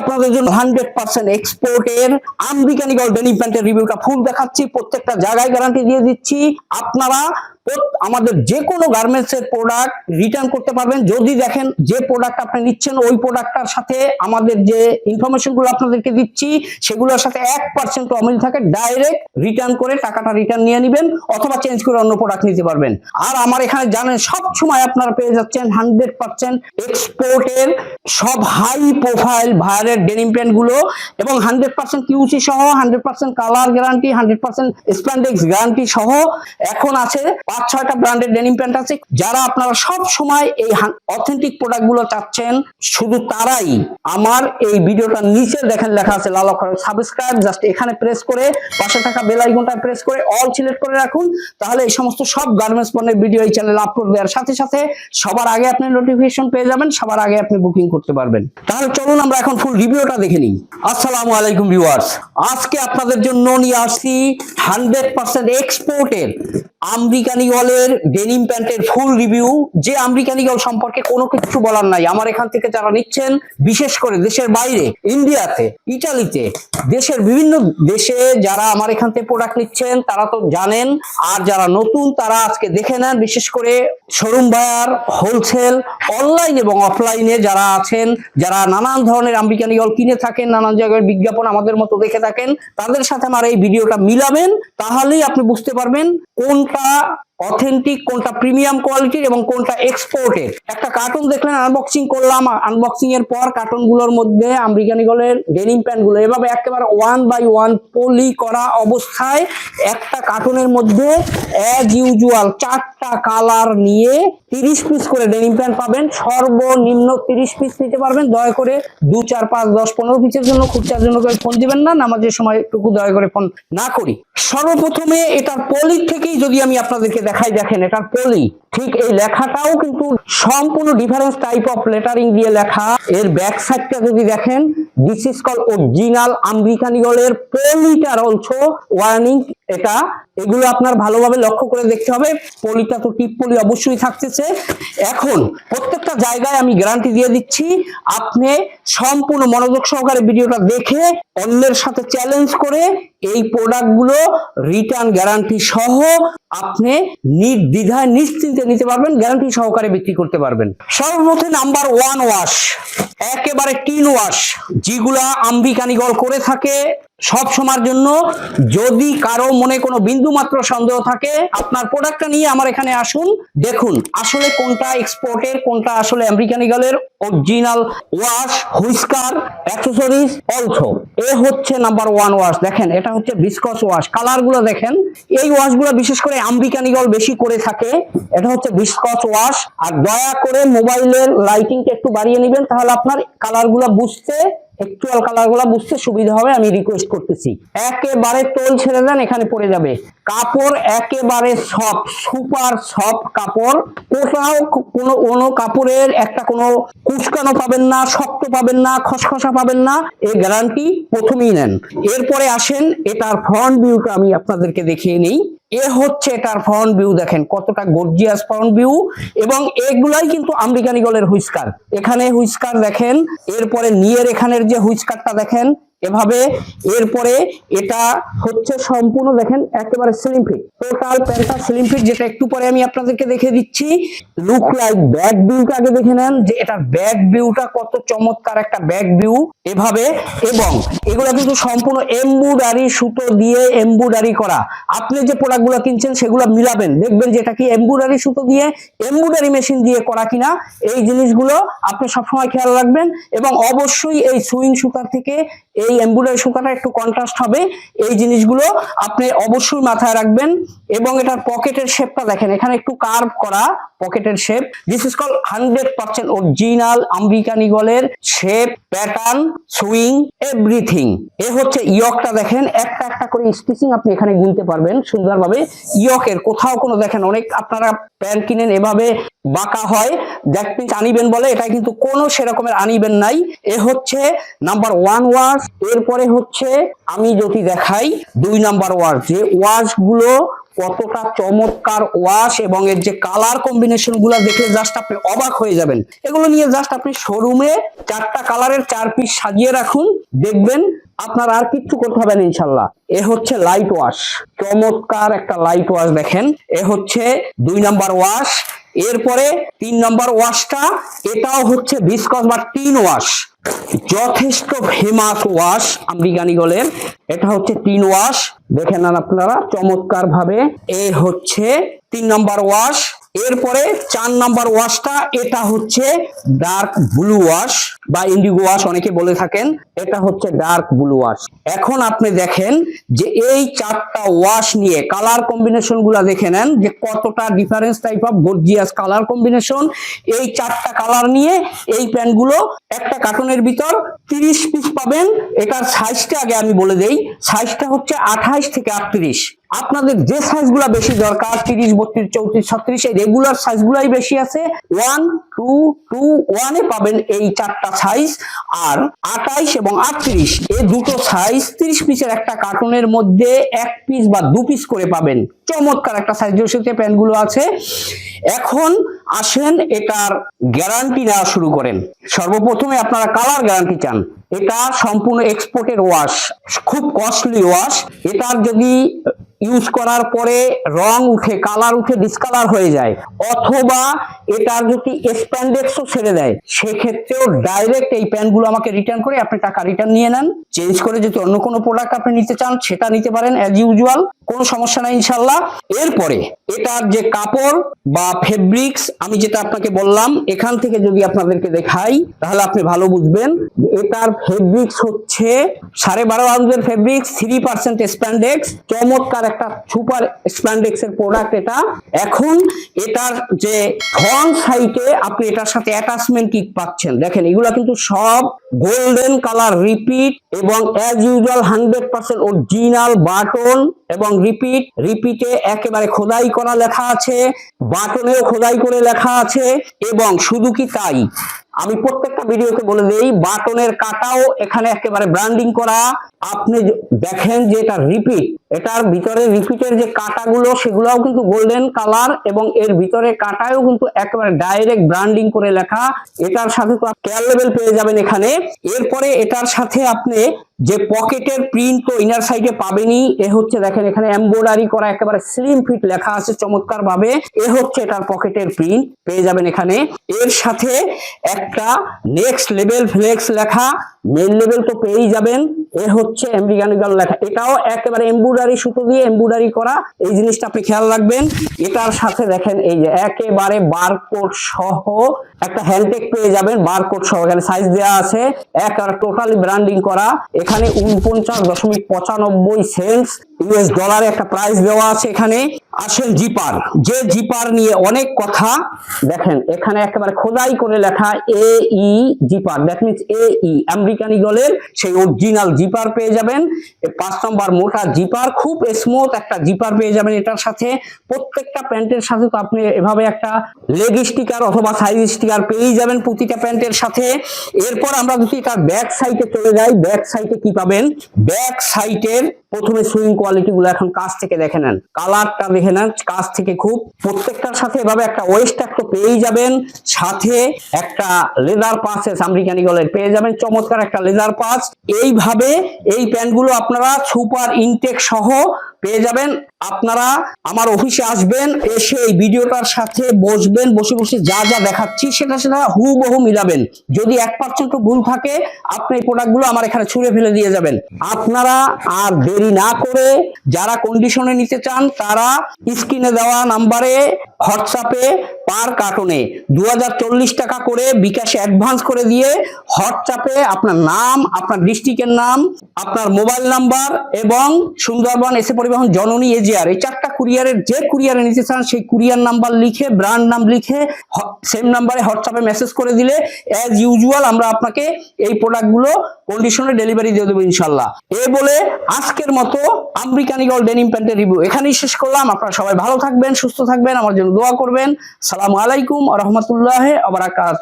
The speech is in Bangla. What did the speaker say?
আপনাদের জন্য হান্ড্রেড পার্সেন্ট এক্সপোর্টের এর আমি রিভিউটা ফুল দেখাচ্ছি। প্রত্যেকটা জায়গায় গ্যারান্টি দিয়ে দিচ্ছি। আপনারা আমাদের যে কোনো গার্মেন্টস এর প্রোডাক্ট রিটার্ন করতে পারবেন। যদি দেখেন যে প্রোডাক্ট আপনি নিচ্ছেন, ওই প্রোডাক্টটার সাথে আমাদের যে ইনফরমেশনগুলো আপনাদেরকে দিচ্ছি, সেগুলোর সাথে এক পার্সেন্ট অমিল থাকে ডাইরেক্ট রিটার্ন করে টাকাটা রিটার্ন নিয়ে নেবেন অথবা চেঞ্জ করে অন্য প্রোডাক্ট নিতে পারবেন। আর আমার এখানে জানেন, সব সময় আপনারা পেয়ে যাচ্ছেন হান্ড্রেড পার্সেন্ট এক্সপোর্টের সব হাই প্রোফাইল ভায়ারের ডেনিম প্যান্টগুলো এবং হান্ড্রেড পার্সেন্ট কিউসি সহ hundred percent colour guarantee hundred percent spandex guarantee সহ এখন আছে পাঁচ, ছয়টা ব্র্যান্ডের ডেনিম প্যান্ট আছে। যারা আপনারা সব সময় এই অথেন্টিক প্রোডাক্টগুলো চাচ্ছেন, শুধু তারাই আমার এই ভিডিওটার নিচে দেখেন লেখা আছে, লাল অক্ষরে সাবস্ক্রাইব জাস্ট এখানে প্রেস করে, পাশে থাকা বেল আইকনটা প্রেস করে অল সিলেক্ট করে রাখুন। তাহলে এই সমস্ত সব গার্মেন্টস পণ্যের ভিডিও এই চ্যানেলে আপলোড দেওয়ার সাথে সাথে সবার আগে আপনি নোটিফিকেশন পেয়ে যাবেন, সবার আগে আপনি বুকিং করতে পারবেন। তাহলে চলুন আমরা এখন ফুল রিভিউটা দেখে নিই। আসসালামু আলাইকুম ভিউয়ার্স আজকে আপনাদের জন্য নিয়ে আসছি হান্ড্রেড পার্সেন্ট এক্সপোর্টের আমেরিকানিগলের ডেনিম প্যান্টের ফুল রিভিউ যে আমেরিকানিগল সম্পর্কে কোনো কিছু বলার নাই। আমার এখান থেকে যারা নিচ্ছেন, বিশেষ করে দেশের বাইরে, ইন্ডিয়াতে, ইটালিতে, দেশের বিভিন্ন দেশে যারা আমার এখান থেকে প্রোডাক্ট নিচ্ছেন, তারা তো জানেন। আর যারা নতুন, তারা আজকে দেখে নেন। বিশেষ করে শোরুম বায়ার হোলসেল অনলাইন এবং অফলাইনে যারা আছেন, যারা নানান ধরনের আমেরিকানিগল কিনে থাকেন, নানান জায়গায় বিজ্ঞাপন আমাদের মতো দেখে থাকেন, তাদের সাথে আমার এই ভিডিওটা মিলাবেন। তাহলেই আপনি বুঝতে পারবেন কোনটা অথেন্টিক কোনটা প্রিমিয়াম কোয়ালিটির এবং কোনটা এক্সপোর্টের একটা কার্টুন দেখলেন আনবক্সিং করলাম। আনবক্সিং এর পর কার্টুনগুলোর মধ্যে আমেরিকানিগলের ডেনিম প্যান্টগুলো এভাবে একেবারে ওয়ান বাই ওয়ান পলি করা অবস্থায় একটা কার্টুনের মধ্যে অ্যাজ ইউজুয়াল চারটা কালার নিয়ে তিরিশ পিস করে ডেনিম প্যান্ট পাবেন। সর্বনিম্ন তিরিশ পিস নিতে পারবেন। দয়া করে দু, চার, পাঁচ, দশ, পনেরো পিসের জন্য খুচরার জন্য করে ফোন দিবেন না। নামাজের সময় একটুকু দয়া করে ফোন না করি। সর্বপ্রথমে এটার পলির থেকেই যদি আমি আপনাদেরকে দেখাই দেখেন এটার পলি ঠিক এই লেখাটাও কিন্তু সম্পূর্ণ ডিফারেন্স টাইপ অফ লেটারিং দিয়ে লেখা। এর ব্যাক সাইডটা যদি দেখেন দিস ইজ কল অরিজিনাল আমেরিকানিগলের পলিটার অলসো ওয়ার্নিং এটা। এগুলো আপনার ভালোভাবে লক্ষ্য করে দেখতে হবে। পলিটা তো টিপ পলি অবশ্যই থাকতেছে। এখন প্রত্যেকটা জায়গায় আমি গ্যারান্টি দিয়ে দিচ্ছি, আপনি সম্পূর্ণ মনোযোগ সহকারে ভিডিওটা দেখে অন্যের সাথে চ্যালেঞ্জ করে এই প্রোডাক্টগুলো রিটার্ন গ্যারান্টি সহ আপনি নির্দ্বিধায় নিশ্চিন্তে নিতে পারবেন গ্যারান্টি সহকারে বিক্রি করতে পারবেন। সর্বপ্রথম নাম্বার ওয়ান ওয়াশ একেবারে টিন ওয়াশ যেগুলা আম্বিকানিগল করে থাকে। সব সময়ের জন্য যদি কারও মনে কোনো বিন্দু মাত্র সন্দেহ থাকে, আপনার প্রোডাক্টটা নিয়ে আমার এখানে আসুন, দেখুন আসলে কোনটা এক্সপোর্টের কোনটা আসলে আমেরিকানিগালের original wash whisker accessories also এ হচ্ছে নাম্বার ওয়ান ওয়াশ দেখেন, এটা হচ্ছে বিসকস ওয়াশ কালারগুলো দেখেন, এই ওয়াশগুলো বিশেষ করে আমেরিকানিগল বেশি করে থাকে। এটা হচ্ছে বিসকস ওয়াশ আর দয়া করে মোবাইলের লাইটিংটা একটু বাড়িয়ে নেবেন, তাহলে আপনার কালারগুলো বুঝতে অ্যাকচুয়াল কালারগুলা বুঝতে সুবিধা হবে, আমি রিকোয়েস্ট করতেছি। একেবারে তোল ছেড়ে দেন, এখানে পড়ে যাবে। কাপড় একেবারে সফট সুপার সফট কাপড়। কোথাও কোনো কোনো কাপড়ের একটা কোনো কুচকানো পাবেন না, শক্ত পাবেন না, খসখসা পাবেন না এই গ্যারান্টি প্রথমেই নেন। এরপরে আসেন, এটার ফ্রন্ট ভিউটা আমি আপনাদেরকে দেখিয়ে নেই। এ হচ্ছে এটার ফ্রন্ট ভিউ দেখেন, কতটা গর্জিয়াস ফ্রন্ট ভিউ এবং এগুলাই কিন্তু আমেরিকানিগলের হুইস্কার। এখানে হুইস্কার দেখেন, এরপরে নিয়ের এখানের যে হুইস্কারটা দেখেন এভাবে এরপরে এটা হচ্ছে সম্পূর্ণ দেখেন, একেবারে স্লিম ফিট টোটাল প্যান্টটা স্লিম ফিট যেটা একটু পরে আমি আপনাদেরকে দেখে দিচ্ছি। লুক লাইক ব্যাক ভিউটা আগে দেখে নেন, যে এটার ব্যাক ভিউটা কত চমৎকার একটা ব্যাক ভিউ এভাবে, এবং এগুলো কিন্তু সম্পূর্ণ এমব্রয়ডারি সুতো দিয়ে এমব্রয়ডারি করা। আপনি যে প্রোডাক্টগুলো কিনছেন, সেগুলো মিলাবেন। দেখবেন যে এটা কি এমব্রয়ডারি সুতো দিয়ে এমব্রয়ডারি মেশিন দিয়ে করা কিনা। এই জিনিসগুলো আপনি সবসময় খেয়াল রাখবেন, এবং অবশ্যই এই সুইং সুতার থেকে এই এমব্রয়ডারি সুতাটা একটু কন্ট্রাস্ট হবে। এই জিনিসগুলো আপনি অবশ্যই মাথায় রাখবেন এবং এটার পকেটের শেপটা দেখেন। এখানে একটু কার্ভ করা পকেটের shape this is call hundred percent original আমেরিকানিগলের shape pattern swing everything এ হচ্ছে ইয়কটা দেখেন। একটা একটা করে স্টিচিং আপনি এখানে গুনতে পারবেন সুন্দরভাবে। ইয়কের কোথাও কোনো দেখেন, অনেক আপনারা প্যান্ট কিনেন, এভাবে বাঁকা হয়। দ্যাট মিনস আনিবেন বলে এটা কিন্তু কোনো সেরকমের আনিবেন নাই। এ হচ্ছে নাম্বার ওয়ান ওয়াশ এরপরে হচ্ছে আমি যদি দেখাই দুই নাম্বার ওয়াশ, যে ওয়াশগুলো কতটা চমৎকার ওয়াশ এবং এর যে কালার কম্বিনেশনগুলা দেখলে জাস্ট আপনি অবাক হয়ে যাবেন। এগুলো নিয়ে জাস্ট আপনি শোরুমে চারটা কালারের চার পিস সাজিয়ে রাখুন, দেখবেন আপনার আর কিচ্ছু করতে হবে না ইনশাল্লাহ। এ হচ্ছে লাইট ওয়াশ চমৎকার একটা লাইট ওয়াশ দেখেন। এ হচ্ছে দুই নাম্বার ওয়াশ এরপরে তিন নাম্বার ওয়াশটা এটাও হচ্ছে বিস্কস বা টিন ওয়াশ যথেষ্ট ফেমাস ওয়াশ আমেরিকানিগলের এটা হচ্ছে তিন ওয়াশ। দেখে নেন আপনারা চমৎকার ভাবে এ হচ্ছে তিন নম্বর ওয়াশ। এরপরে চার নাম্বার ওয়াশটা, এটা হচ্ছে ডার্ক ব্লু ওয়াশ বা ইন্ডিগো ওয়াশ অনেকে বলে থাকেন, এটা হচ্ছে ডার্ক ব্লু ওয়াশ এখন আপনি দেখেন যে এই চারটা ওয়াশ নিয়ে কালার কম্বিনেশনগুলা দেখে নেন, যে কতটা difference type of gorgeous colour combination এই চারটা কালার নিয়ে এই প্যান্টগুলো একটা কার্টনের ভিতর তিরিশ পিস পাবেন, এটার সাইজটা আগে আমি বলে দেই সাইজটা হচ্ছে আঠাইশ থেকে আটত্রিশ। আপনাদের যে সাইজগুলো বেশি দরকার, তিরিশ, বত্রিশ, চৌত্রিশ, ছত্রিশ, এই রেগুলার সাইজগুলাই বেশি আছে ওয়ান টু টু ওয়ানে পাবেন এই চারটা সাইজ আর আঠাইশ এবং আটত্রিশ, এই দুটো সাইজ তিরিশ পিসের একটা কার্টুনের মধ্যে এক পিস বা দু পিস করে পাবেন। চমৎকার একটা সাইজ জোসিতে প্যান্টগুলো আছে। এখন আসেন এটার গ্যারান্টি নেওয়া শুরু করেন। সর্বপ্রথমে আপনারা কালার গ্যারান্টি চান। এটা সম্পূর্ণ এক্সপোর্টের ওয়াশ খুব কস্টলি ওয়াশ এটার যদি ইউজ করার পরে রং উঠে কালার উঠে ডিসকালার হয়ে যায়। অথবা এটার যদি স্প্যান্ডেক্সও ছেড়ে দেয়, সেক্ষেত্রেও ডাইরেক্ট এই প্যান্টগুলো আমাকে রিটার্ন করে আপনি টাকা রিটার্ন নিয়ে নেন। চেঞ্জ করে যদি অন্য কোনো প্রোডাক্ট আপনি নিতে চান, সেটা নিতে পারেন অ্যাজ ইউজুয়াল কোনো সমস্যা নাই ইনশাল্লাহ এরপরে এটার যে কাপড় বা ফেব্রিক্স আমি যেটা আপনাকে বললাম, এখান থেকে যদি আপনাদেরকে দেখাই, তাহলে আপনি ভালো বুঝবেন। এটার ফেব্রিক্স হচ্ছে সাড়ে বারো আউন্সের ফেব্রিক্স থ্রি পার্সেন্ট স্প্যান্ডেক্স চমৎকার একটা সুপার স্প্যান্ডেক্স এর প্রোডাক্ট এটা। এখন এটার যে ফ্রন্ট সাইডে আপনি এটার সাথে অ্যাটাচমেন্ট কিট পাচ্ছেন। দেখেন, এগুলা কিন্তু সব গোল্ডেন কালার রিপিট এবং as usual hundred percent original button এবং রিপিট রিপিটে একেবারে খোদাই করা লেখা আছে বাটনেও খোদাই করে লেখা আছে, এবং শুধু কি তাই? আমি প্রত্যেকটা ভিডিওতে বলে দেই, বাটনের কাটাও এখানে একেবারে ব্র্যান্ডিং করা। আপনি দেখেন যে এটা রিপিট এটার ভিতরে রিপিটের যে কাটাগুলো, সেগুলোও কিন্তু গোল্ডেন কালার এবং এর ভিতরে কাটায়ও কিন্তু একেবারে ডাইরেক্ট ব্র্যান্ডিং করে লেখা। এটার সাথে তো কেয়ার লেভেল পেয়ে যাবেন এখানে। এরপরে এটার সাথে আপনি যে পকেটের প্রিন্ট তো ইনার সাইডে পাবেনই, এ হচ্ছে দেখেন এখানে এমব্রয়ডারি করা একেবারে স্লিম ফিট লেখা আছে চমৎকার ভাবে এ হচ্ছে এটার পকেটের প্রিন্ট পেয়ে যাবেন এখানে। এর সাথে একটা নেক্সট লেভেল ফ্লেক্স লেখা মেন লেভেল তো পেয়েই যাবেন। এ হচ্ছে আমেরিকানিকাল লেখা। এটাও একেবারে এমব্রয়ডারি সুতো দিয়ে এমব্রয়ডারি করা। এই জিনিসটা আপনি খেয়াল রাখবেন। এটার সাথে দেখেন এই যে একেবারে বারকোড সহ একটা হ্যান্ডটেক পেয়ে যাবেন। বারকোড সহ এখানে সাইজ দেওয়া আছে। একেবারে টোটালি ব্র্যান্ডিং করা। এখানে উনপঞ্চাশ দশমিক পঁচানব্বই সেন্টস ইউএস ডলারে একটা প্রাইস দেওয়া আছে এখানে। আসেন জিপার যে জিপার নিয়ে অনেক কথা দেখেন, এখানে একেবারে খোদাই করে লেখা A E zipper that means A E American ইগলের সেই অরিজিনাল জিপার পেয়ে যাবেন। পাঁচ নম্বর মোটা জিপার খুব স্মুথ একটা জিপার পেয়ে যাবেন এটার সাথে। প্রত্যেকটা প্যান্টের সাথে তো আপনি এভাবে একটা লেগ স্টিকার অথবা সাইজ স্টিকার পেয়েই যাবেন প্রতিটা প্যান্টের সাথে। এরপর আমরা যদি তার ব্যাক সাইডে চলে যাই ব্যাক সাইডে কি পাবেন? ব্যাক সাইডের প্রথমে সুইং কোয়ালিটি গুলো এখন কাছ থেকে দেখে নেন। কালারটা দেখে নেন, কাছ থেকে খুব প্রত্যেকটার সাথে এভাবে একটা ওয়েস্ট একটা পেয়েই যাবেন। সাথে একটা লেদার পাস আমরিকানি গলের পেয়ে যাবেন, চমৎকার একটা লেদার পাস এইভাবে এই প্যান্টগুলো আপনারা সুপার ইনটেক সহ পেয়ে যাবেন। আপনারা আমার অফিসে আসবেন, এসে এই ভিডিওটার সাথে বসবেন, বসে বসে যা যা দেখাচ্ছি সেটা সেটা হুবহু মিলাবেন। যদি এক পার্সেন্ট ভুল থাকে, আপনি এই প্রোডাক্টগুলো আমার এখানে ছুঁড়ে ফেলে দিয়ে যাবেন। আপনারা আর দেরি না করে যারা কন্ডিশনে নিতে চান, তারা স্ক্রিনে দেওয়া নাম্বারে হোয়াটসঅ্যাপে পার কার্টনে দু টাকা করে বিকাশে অ্যাডভান্স করে দিয়ে হোয়াটসঅ্যাপে আপনার নাম, আপনার ডিস্ট্রিক্টের নাম, আপনার মোবাইল নাম্বার এবং সুন্দরবন এসে পরিবহন জননী এজিআর এই চারটা কুরিয়ারের যে কুরিয়ারে নিতে চান, সেই কুরিয়ার নাম্বার লিখে, ব্র্যান্ড নাম লিখে সেম নাম্বারে হোয়াটসঅ্যাপে মেসেজ করে দিলে অ্যাজ ইউজুয়াল আমরা আপনাকে এই প্রোডাক্টগুলো কন্ডিশনে ডেলিভারি দিয়ে দেবো ইনশাল্লাহ এ বলে আজকের মতো আমেরিকানিগল ডেনিম প্যান্টের রিভিউ এখানেই শেষ করলাম। আপনারা সবাই ভালো থাকবেন, সুস্থ থাকবেন, আমার জন্য দোয়া করবেন। সালাম আলাইকুম রহমতুল্লাহ আবরাকাত